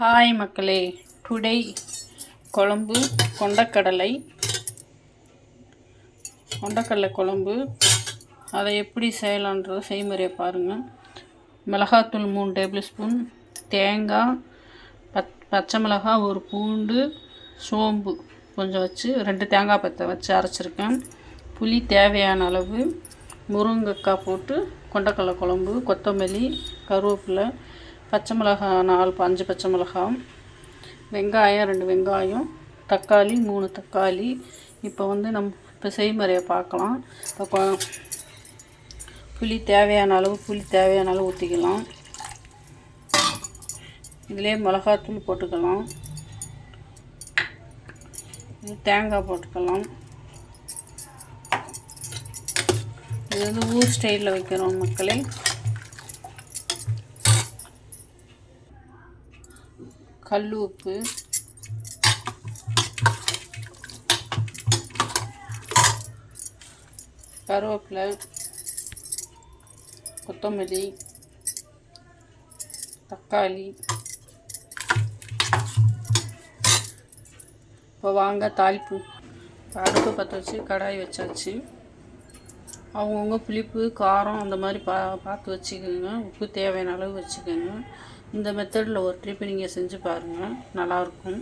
Hi மக்களே. Today குழம்பு கொண்டக்கடலை. கொண்டக்கடலை குழம்பு. அதை எப்படி செய்யலான்றத செய்முறையை பாருங்கள் மிளகாத்தூள் மூணு டேபிள் ஸ்பூன். தேங்காய் பத் பச்சை மிளகாய் ஒரு பூண்டு சோம்பு கொஞ்சம் வச்சு ரெண்டு தேங்காய் பத்தை வச்சு அரைச்சிருக்கேன். புளி தேவையான அளவு முருங்கைக்காய் போட்டு கொண்டக்கடலை குழம்பு கொத்தமல்லி கருவேப்பிலை பச்சை மிளகாய் நாலு அஞ்சு பச்சை மிளகாய் வெங்காயம் ரெண்டு வெங்காயம் தக்காளி மூணு தக்காளி. இப்போ வந்து நம்ம இப்போ செய்முறையை பார்க்கலாம். இப்போ புளி தேவையான அளவு புளி தேவையான அளவு ஊற்றிக்கலாம் இதிலே மிளகாத்தூள் போட்டுக்கலாம். இது தேங்காய் போட்டுக்கலாம். இது வந்து ஊர் ஸ்டைலில் வைக்கிறோம் மக்களே. கல் உப்பு கருவேப்பிலை. கொத்தமல்லி. தக்காளி. இப்போ வாங்க தாளிப்பு. அடுப்பு பற்ற வச்சு கடாய் வச்சாச்சு. அவங்கவுங்க புளிப்பு காரம் அந்த மாதிரி பா பார்த்து வச்சுக்கோங்க. உப்பு தேவையான அளவு வச்சுக்கோங்க. இந்த மெத்தடில் ஒரு ட்ரிப் நீங்கள் செஞ்சு பாருங்கள் நல்லாயிருக்கும்.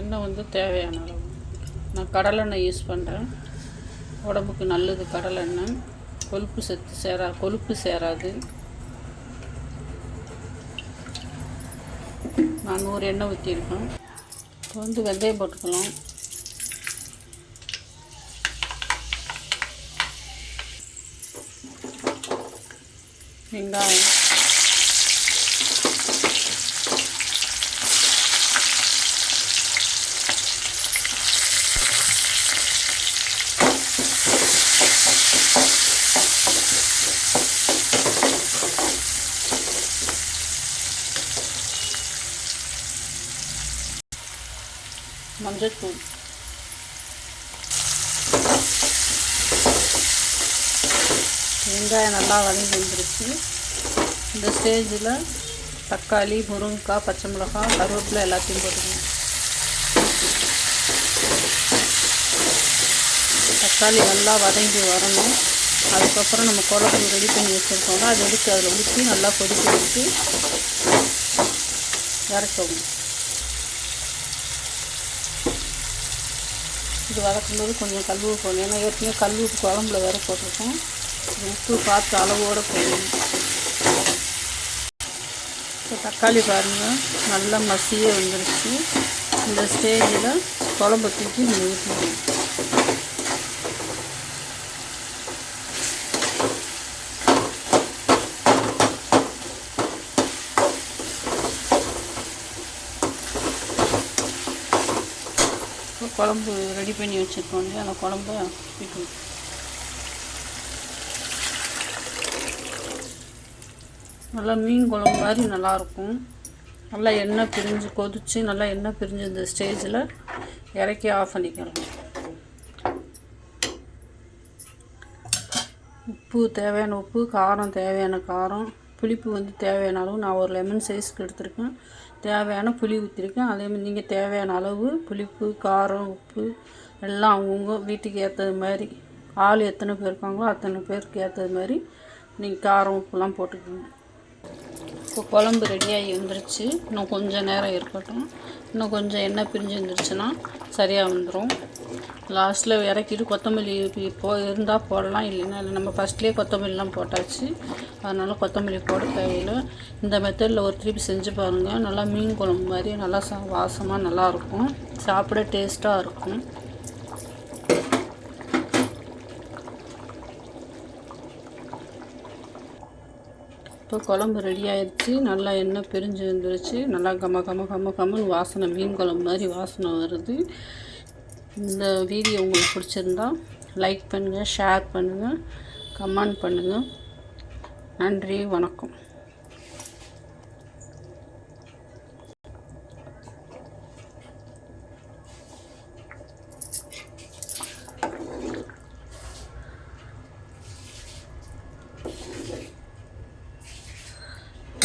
எண்ணெய் வந்து தேவையான அளவு. நான் கடலெண்ணெய் யூஸ் பண்ணுறேன் உடம்புக்கு நல்லது கடலெண்ணெய் கொழுப்பு சத்து சேரா கொழுப்பு சேராது. நான் நூறு எண்ணெய் ஊற்றிருக்கேன் இப்போ வந்து வெந்தயம் போட்டுக்கலாம். வெங்காயம் மஞ்சள்தூள் வெங்காயம் நல்லா வதங்கி வந்துருச்சு. இந்த ஸ்டேஜில் தக்காளி முருங்கைக்காய் பச்சை மிளகாய் கருவேப்பிலை எல்லாத்தையும் போட்டுக்கணும். தக்காளி நல்லா வதங்கி வரணும். அதுக்கப்புறம் நம்ம குழம்பு ரெடி பண்ணி வச்சுருக்கோம்ல அதை எடுத்து அதில் ஊற்றி நல்லா கொதிக்க வச்சு இறக்கவும் இது வதக்கும்போது கொஞ்சம் கல் உப்பு ஏன்னா ஏற்கனவே கல் உப்பு குழம்புல வேறு போட்டிருக்கோம். உப்பு பார்த்து அளவோடு போடணும். இப்போ தக்காளி பாருங்கள் நல்லா மசிய வந்துருச்சு. இந்த ஸ்டேஜில் குழம்பு தூக்கி ஊற்றணும் குழம்பு ரெடி பண்ணி வச்சுருக்கோம் இல்லையா? அந்த குழம்ப ஊற்றணும் நல்லா மீன் குழம்பு மாதிரி நல்லாயிருக்கும். நல்லா எண்ணெய் பிரிஞ்சு கொதித்து நல்லா எண்ணெய் பிரிஞ்சு இந்த ஸ்டேஜில் இறக்கி ஆஃப் பண்ணிக்கலாம் உப்பு தேவையான உப்பு காரம் தேவையான காரம். புளிப்பு வந்து தேவையான அளவு நான் ஒரு லெமன் சைஸ்க்கு எடுத்திருக்கேன். தேவையான புளி ஊற்றிருக்கேன் அதே மாதிரி நீங்கள் தேவையான அளவு புளிப்பு காரம் உப்பு எல்லாம் அவங்கவுங்க வீட்டுக்கு ஏற்றது மாதிரி ஆள் எத்தனை பேர் இருக்காங்களோ அத்தனை பேருக்கு ஏற்றது மாதிரி நீங்கள் காரம் உப்புலாம் போட்டுக்கோங்க. இப்போ குழம்பு ரெடியாகி வந்துருச்சு. இன்னும் கொஞ்சம் நேரம் இருக்கட்டும். இன்னும் கொஞ்சம் எண்ணெய் பிரிஞ்சு வந்துருச்சுன்னா சரியாக வந்துடும் லாஸ்ட்டில் இறக்கிட்டு கொத்தமல்லி போ இருந்தால் போடலாம் இல்லைன்னா இல்லை. நம்ம ஃபஸ்ட்லேயே கொத்தமல்லிலாம் போட்டாச்சு. அதனால் கொத்தமல்லி போட தேவையில்லை. இந்த மெத்தடில் ஒரு திருப்பி செஞ்சு பாருங்கள் நல்லா மீன் குழம்பு மாதிரி நல்லா சா வாசமாக நல்லாயிருக்கும் சாப்பிட டேஸ்ட்டாக இருக்கும். இப்போ குழம்பு ரெடி ஆயிடுச்சு நல்லா எண்ணெய் பிரிஞ்சு வந்துருச்சு. நல்லா கம கம கம கமன்னு வாசனை மீன் குழம்பு மாதிரி வாசனை வருது. இந்த வீடியோ உங்களுக்கு பிடிச்சிருந்தா லைக் பண்ணுங்கள் ஷேர் பண்ணுங்கள் கமெண்ட் பண்ணுங்கள் நன்றி வணக்கம்.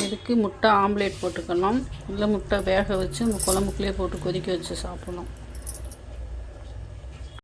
இதுக்கு முட்டை ஆம்லேட் போட்டுக்கணும் இல்லை முட்டை வேக வச்சு நம்ம குழம்புக்குள்ளேயே போட்டு கொதிக்க வச்சு சாப்பிட்ணும்.